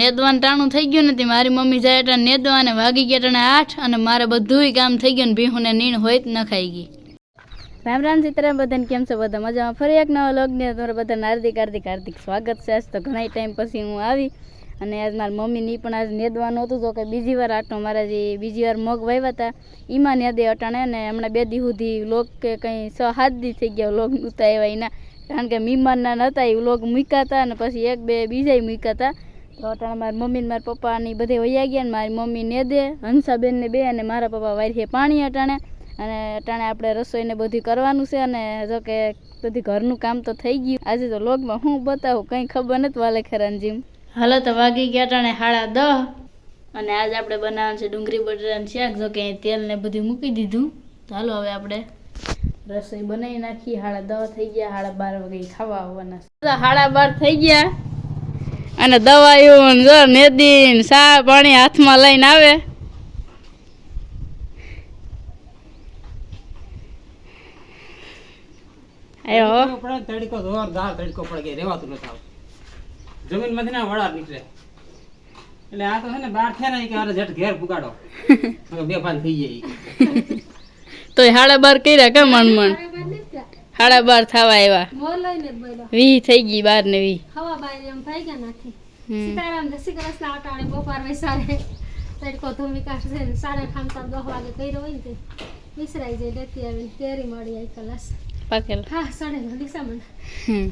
નેદવાનું ટાણું થઈ ગયું નથી. મારી મમ્મી જાય એટલે નેદવા અને વાગી ગયા ટાણે આઠ અને મારે બધુંય કામ થઈ ગયું ને ભીહુને નીણ હોય જ ન ખાઈ ગઈ. રામ રામ સીતારામ, બધાને કેમ છો? બધા મજામાં? ફરી એક નવા લગ્ન તમારા બધાને હાર્દિક હાર્દિક હાર્દિક સ્વાગત છે. આજ તો ઘણા ટાઈમ પછી હું આવી અને આજ મારી મમ્મીની પણ આજ નેદવાનું હતું. તો કે બીજી વાર આટો મારા જે બીજી વાર મગ વાવ્યા હતા એમાં નેદે અટાણે અને હમણાં બે દી સુધી લોક કે કંઈ છ, સાત દી થઈ ગયા લોક નહોતા એવા એના. કારણ કે મીમાનના નહોતા એ લોક મૂક્યા હતા અને પછી એક, બે બીજાય મૂક્યા હતા. તો અટાણે મારી મમ્મી ને મારા પપ્પા ને બધે વૈયા ગયા ને મારી મમ્મી ને દે હંસાબેનને બે અને મારા પપ્પા વારીએ પાણી અટાણે. અને અટાણે આપણે રસોઈને બધું કરવાનું છે અને જો કે બધી ઘરનું કામ તો થઈ ગયું. આજે તો લોગમાં હું બતાવું, કંઈ ખબર નથી વાલે ખરાનજીમ હાલો તો વાગી ગયા અટાણે હાડા દહ. અને આજ આપણે બનાવવાનું છે ડુંગળી બટાટાનું શાક, જો કે તેલ ને બધું મૂકી દીધું. તો હાલો હવે આપણે રસોઈ બનાવી નાખી હાડા દહ થઈ ગયા સાડા બાર વાગે ખાવા આવવાના હાડા બાર થઈ ગયા. અને દવાઈઓ જો મેદી સા પાણી હાથમાં લઈને આવે. આવ્યો. તડકો જોરદાર તડકો પડે રેવાતું નથી આવ. જમીન ના વડા નીકળે. એટલે આ તો છે ને બાર થયા ને કે અરે જટ ઘેર પુગાડો બે પાન થઈ જાય તોય સાડા બાર કર્યા કે મન મણ સાડા બાર થવા આવ્યા વી થઈ ગઈ બાર ને વી. હવા બાર એમ થઈ ગયા નાખી. હમ. સીતારામ જય શ્રી ના અટાણે બપોર વૈસારે તડકો ધૂમી કાઢશે ને સાડા ખામતા દસ વાગે કર્યો હોય ને તે વિસરાઈ જાય લેતી આવીને કેરી મળી આવી કલાસ. પાકેલ. હા સાડે ઘડી મને હમ.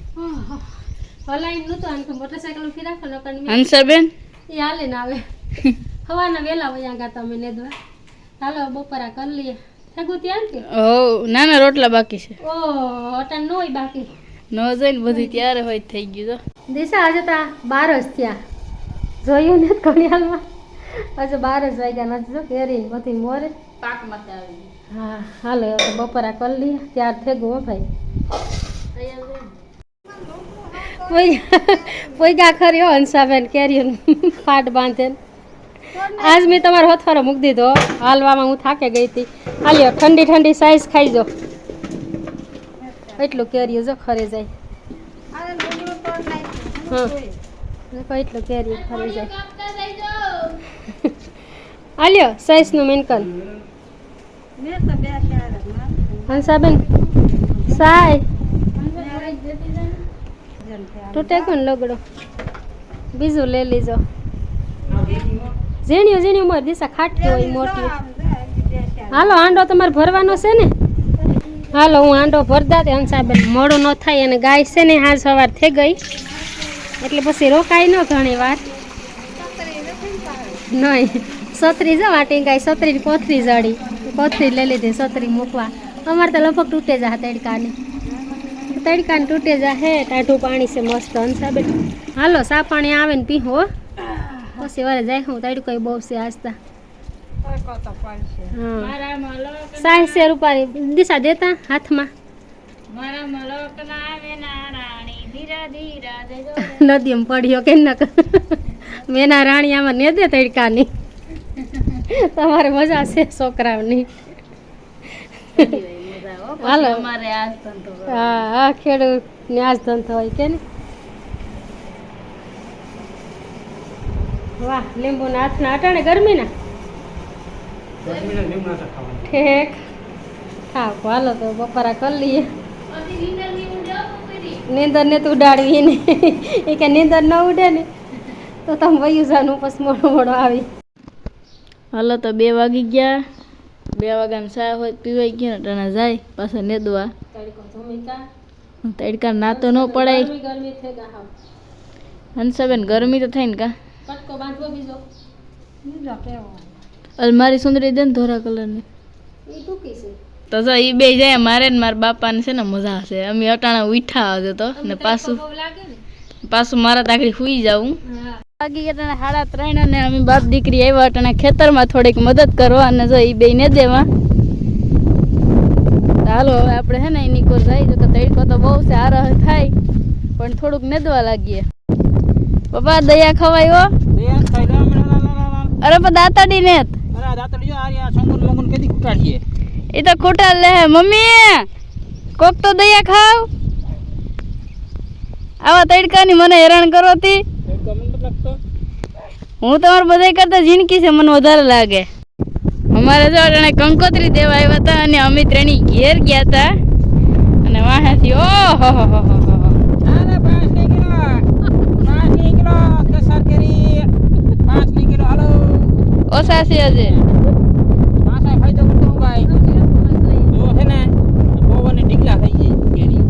હલાઈ નતું આમ તો મોટરસાયકલ ફેરાખો નકર મેં- હંસાબેન એ હાલે ને આવે હવાના વેલા વયા ગાતા તમે નેદવા હાલો બપોરા કરી લઈએ. થેગું ત્યાં કે? નાના રોટલા બાકી છે. ઓહ અટાણ ન હોય બાકી. ન જોઈને બધું ત્યારે હોય થઈ ગયું તો. દિશા આજે તા બાર જ થયા. જોયું ને ઘડિયાળમાં. આજે બાર જ વાગ્યા નથી જો કેરી બધી મોરે. પાકમાં આવી હા હાલો હવે બપોરા કરી લઈએ. ત્યાર થઈ હો ભાઈ. પોઈગા ખરી હો હંસાબેન કેરીઓનું. ફાટ બાંધે આજ મેં તમારો હથવારો મૂકી દીધો. હાલવામાં હું થાકે ગઈ હતી. હાલ્યો, ઠંડી ઠંડી સાઈઝ ખાઈ એટલું કેરીઓ જો ખરે જાય. હા. એટલું કેરીઓ ખરે જાય. હાલ્યો, સાઈઝનું મેનકન હંસાબેન, સાય. તૂટે કોણ લગડો? બીજું લઈ લીજો. ઝીણ્યું ઝીણ્યું મોર દિશા ખાટતી હોય મોટી હાલો આંડો તમારે ભરવાનો છે ને? હાલો હું આંડો ભરતા તે હંસાબેન મોડું ન થાય અને ગાય છે ને હાલ સવાર થઈ ગઈ. એટલે પછી રોકાય ન ઘણી વાર. નહીં સત્રી જો વાટી ગાય સત્રી કોથરી જડી. કોથરી લઈ લીધી સત્રી મૂકવા. અમારે તો લગભગ તૂટે જા તડકાને. તડકાને તૂટે જા હે ટાઢું પાણી છે મસ્ત હંસાબેન. હાલો સા પાણી આવે ને પીહો હો. પછી વારે જાય હું તડકો બહુ છે આજતા શેર રૂપિયા દિશા દેતા હાથમાં. નદીમાં પડ્યો કે ન મેના રાણી આમાં ને દે તડકાની. તમારે મજા છે છોકરાઓની. હાલો. હા હા ખેડૂત ને આજ ધંધો હોય કે ને વાહ લીંબુ ના હાથના અટાણે ગરમી ના ગરમીના. ઠેક. હા હાલો તો બપોરા કરી લઈએ. નીંદર ને તું ઉડાડવી ને. એ કે નીંદર ન ઉડે ને તો તમે વયું જાનું પછી મોડો મોડો આવી. હાલો તો બે વાગી ગયા. બે વાગ્યાનું ચા હોય પીવાઈ ગયો ને તને જાય પાછા નેદવા. તડકો ના તો ન પડાય. હંસાબેન ગરમી તો થાય ને કા? કટકો બાંધવો બીજો. બીજો કેવો અલમારી સુંદરી દે ને ધોરા કલરની એ ટૂંકી છે? તો જો એ બે જાય મારે ને મારા બાપાને છે ને મજા હશે અમે અટાણા ઉઠા આવજો તો ને પાછું બહુ લાગે ને. પાછું મારા તાકડી સુઈ જાઉં. વાગી અટાણે સાડા ત્રણ અને અમે બાપ દીકરી આવ્યા અટાણે ખેતરમાં થોડીક મદદ કરવા અને જો એ બે ને દેવા. હાલો હવે આપણે છે ને એની કોઈ જાય તો તડકો તો બહુ છે આરહ થાય. પણ થોડુંક નેદવા લાગીએ. પપ્પા દયા ખવાયો ખાઈ લે, લા. અરે પણ દાતાડી ને અરે જો, કેદી કુટાડીએ. એ તો ખોટા લે મમ્મી કોક તો દયા ખાવ. આવા તડકાની મને હેરાન કરો તી. હું તમારે બધા કરતા જિંદગી છે મને વધારે લાગે. અમારે જો અટાણે કંકોત્રી દેવા આવ્યા હતા અને અમિત રેણી ઘેર ગયા હતા અને વાહેથી ઓહો હો હો હો હો. અરે પાંચની કિલો પાંચની કિલો કેસર કેરી પાંચની કિલો હાલો ઓછા છે હજે. પાંચ ફાયદો કરતો ભાઈ જો છે ને પવન ઢીકલા થઈ જાય કેરી.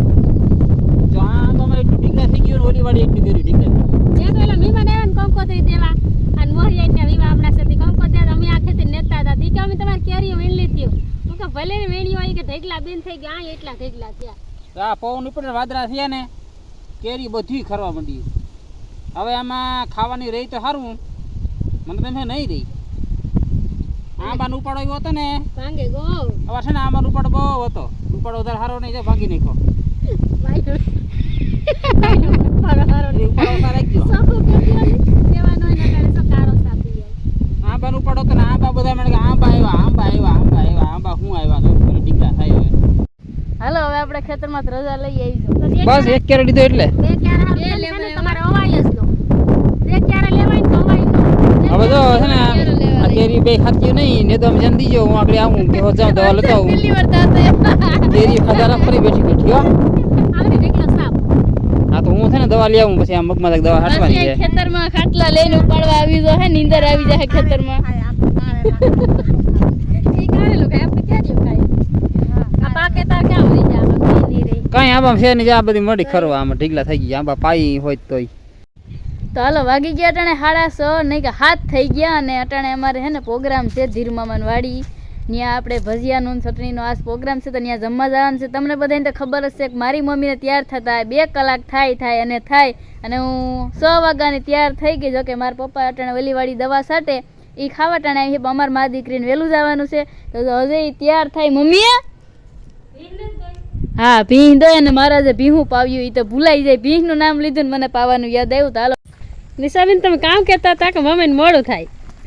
જો આ તો અમારે એટલું ઢીકલા થઈ ગયું ઓલી વાળી એટલી કેરી ઢીકલા થઈ ત્યાં તો એલા મહેમાન આવ્યા ને કંકોત્રી દેવા. અને મોરિયા વિવાહ હમણાં સુધી કંકોત્રી અમે આ ખેતી નેતા હતા. કે અમે તમારી કેરીઓ વેણલી થયું હું કે ભલે વેણી હોય કે ઢેકલા બેન થઈ ગયા આ એટલા ઢેકલા થયા. આ પવન ઉપર વાદળા થયા ને કેરી બધી ખરવા માંડી. હવે આમાં ખાવાની રહી તો સારું મને તમે નહીં રહી. આંબાનો ઉપાડો આવ્યો હતો ને? ભાંગે ગો. હવે છે ને આંબાનો ઉપાડો બહુ હતો. ઉપાડો વધારે હારો નહીં જાય ભાંગી નાખો. આંબાનો ઉપાડો ને આંબા બધા મને આંબા આવ્યા આંબા આવ્યા આંબા આવ્યા આંબા હું આવ્યા તો થાય હવે. હાલો હવે આપણે ખેતરમાં રજા લઈ આવીશું. બસ એક કેરેટ લીધો એટલે હવે જો છે ને આ કેરી બે ખાતી નહીં ને તો અમે દીજો હું આગળ આવું કે હોજા જાઉં દવા લેતો તાતે કેરી ખાધા ફરી બેઠી બેઠી હો. હા તો હું છે ને દવા લઈ આવું પછી આ મગમાં દવા હાટવાની છે. ખેતરમાં ખાટલા લઈને ઉપાડવા આવી જો હે નીંદર આવી જાય ખેતરમાં કઈ આંબા છે ને આ બધી મળી ખરવા આમાં ઢીગલા થઈ ગયા આંબા પાઈ હોય તોય. તો હાલો, વાગી ગયા અટાણે સાડા સો નહીં કે હાથ થઈ ગયા અને અટાણે અમારે હે ને પ્રોગ્રામ છે, ધીરમામાન વાડી. ત્યાં આપણે ભજીયાનું ચટણીનો આ પ્રોગ્રામ છે, તો ત્યાં જમવા જવાનું છે. તમને બધાને તો ખબર જ છે કે મારી મમ્મીને તૈયાર થતા બે કલાક થાય થાય અને થાય. અને હું સો વાગ્યાની તૈયાર થઈ ગઈ જો કે મારા પપ્પા અટાણે વેલીવાળી દવા સાટે એ ખાવા ટાણે આવી છે અમારા મા દીકરીને વહેલું જવાનું છે. તો હજે એ તૈયાર થાય. મમ્મીએ? હા ભીંહ દો અને મારા જે ભીહું પાવ્યું એ તો ભૂલાઈ જાય. ભીંહનું નામ લીધું ને મને પાવાનું યાદ આવ્યું. તો હાલો. નિશાબેન તમે કામ કહેતા હતા કે મમ્મીને મોડું થાય?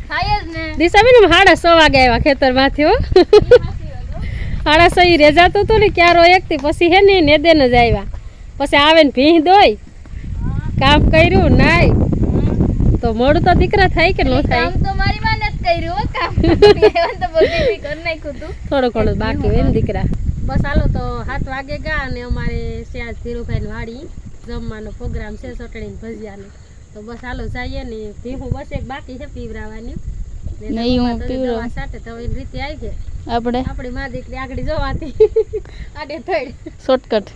થાય જ ને. દિશાબેન અમે સાડા સો વાગે આવ્યા ખેતરમાંથી હો. સાડા સો ઈ રેજાતું હતું ને ક્યારો એકથી પછી હે ને નેદેન જ આવ્યા. પછી આવે ને ભીહ દોય કામ કર્યું નાય તો મોડું તો દીકરા થાય કે ન થાય? કામ તો મારી માં જ કર્યું કામ તો બધી કરી નાખ્યું તું. થોડો ઘણો બાકી હોય ને દીકરા. બસ હાલો તો સાત વાગે ગયા અને અમારે શ્યાજ ધીરુભાઈ વાડી જમવાનો પ્રોગ્રામ છે ચટણી ભજીયાનો. તો બસ હાલો જઈએ ને ભીહું બસ એક બાકી છે પીવરાવાની. નહીં, હું તો સાટે તો એ રીતે આવી છે. આપણે? આપણી માં દીકરી આગળ જોવાતી આડે થઈ શોર્ટકટ.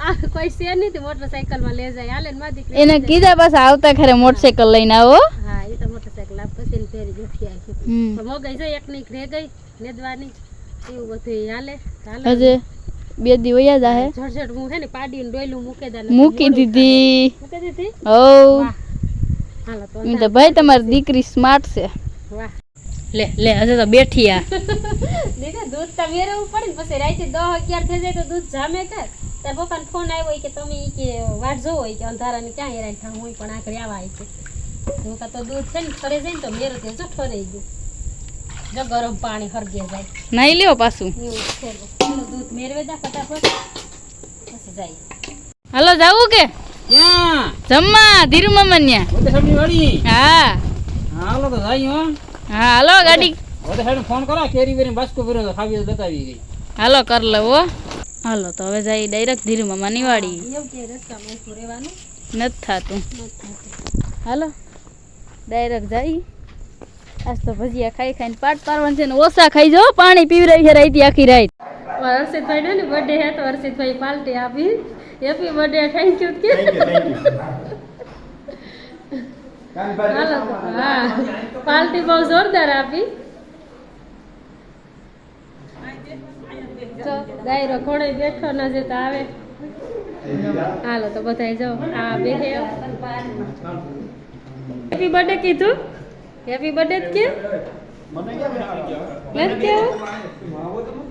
આ કોઈ છે નહીં મોટરસાઇકલમાં લઈ જાય. હાલે ને માં દીકરી એને કીધા બસ આવતા ખરે મોટરસાઇકલ લઈને આવો. હા એ તો મોટરસાઇકલ આપ પછી ફેરી જતી આવી. તો ગઈ જાય એક ની રહે ગઈ નેદવાની. એવું બધું હાલે. હાલે. બે દી વયા જાહે. ઝડઝડ હું હે ને પાડી ને ડોયલું મૂકે દે મૂકી દીધી. મૂકી દીધી? ઓ તો ભાઈ તમારી દીકરી સ્માર્ટ છે. વાહ. લે લે હજે તો બેઠી આ. દીકરા દૂધ તો વેરવું પડે ને પછી રાતે દસ અગિયાર થઈ જાય તો દૂધ જામે કર તાર પપ્પાને ફોન આવ્યો કે તમે એ કે વાટ જોવો હોય કે અંધારાની ક્યાં હેરાન થાય હું પણ આખરે આવા આવી છે હું કાં તો દૂધ છે ને ફરે જાય ને તો મેરો ત્યાં જો ફરે ગયું. જો ગરમ પાણી હરગે જાય. નહીં લ્યો પાછું. એવું છે. દૂધ મેરવે દા ફટાફટ. પછી જાય. હાલો જાવું કે? જમવા ધીરુ મામા ન્યા ઓતે સાહેબની વાડી. હા. હાલો તો જાય હો. હા હાલો ગાડી. ઓતે હેડ ફોન કરો કેરી વેરી બાસ્કો ફેરો તો ખાવી બતાવી ગઈ હાલો કર લવો હાલો તો હવે જાય ડાયરેક્ટ ધીરુ મામાની વાડી. એવું કે રસ્તામાં ઊભું રહેવાનું? નથી થાતું. હાલો ડાયરેક્ટ જાય. આજ તો ભજીયા ખાઈ ખાઈને પાટ પારવાનું છે ને ઓછા ખાઈ જો પાણી પીવરાવી છે રાઈતી આખી રાત હર્ષિતભાઈ ને બર્થડે હે તો હર્ષિતભાઈ પાર્ટી આપી. હેપી બર્થડે થેન્ક યુ કે હાલો હા. પાર્ટી બહુ જોરદાર આપી. તો ગાયરો ઘોડે બેઠો ન જે તો આવે. હાલો તો બધાય જાઓ આ બે હેપી બર્થડે કીધું? હેપી બર્થડે કે? નથી કેવું?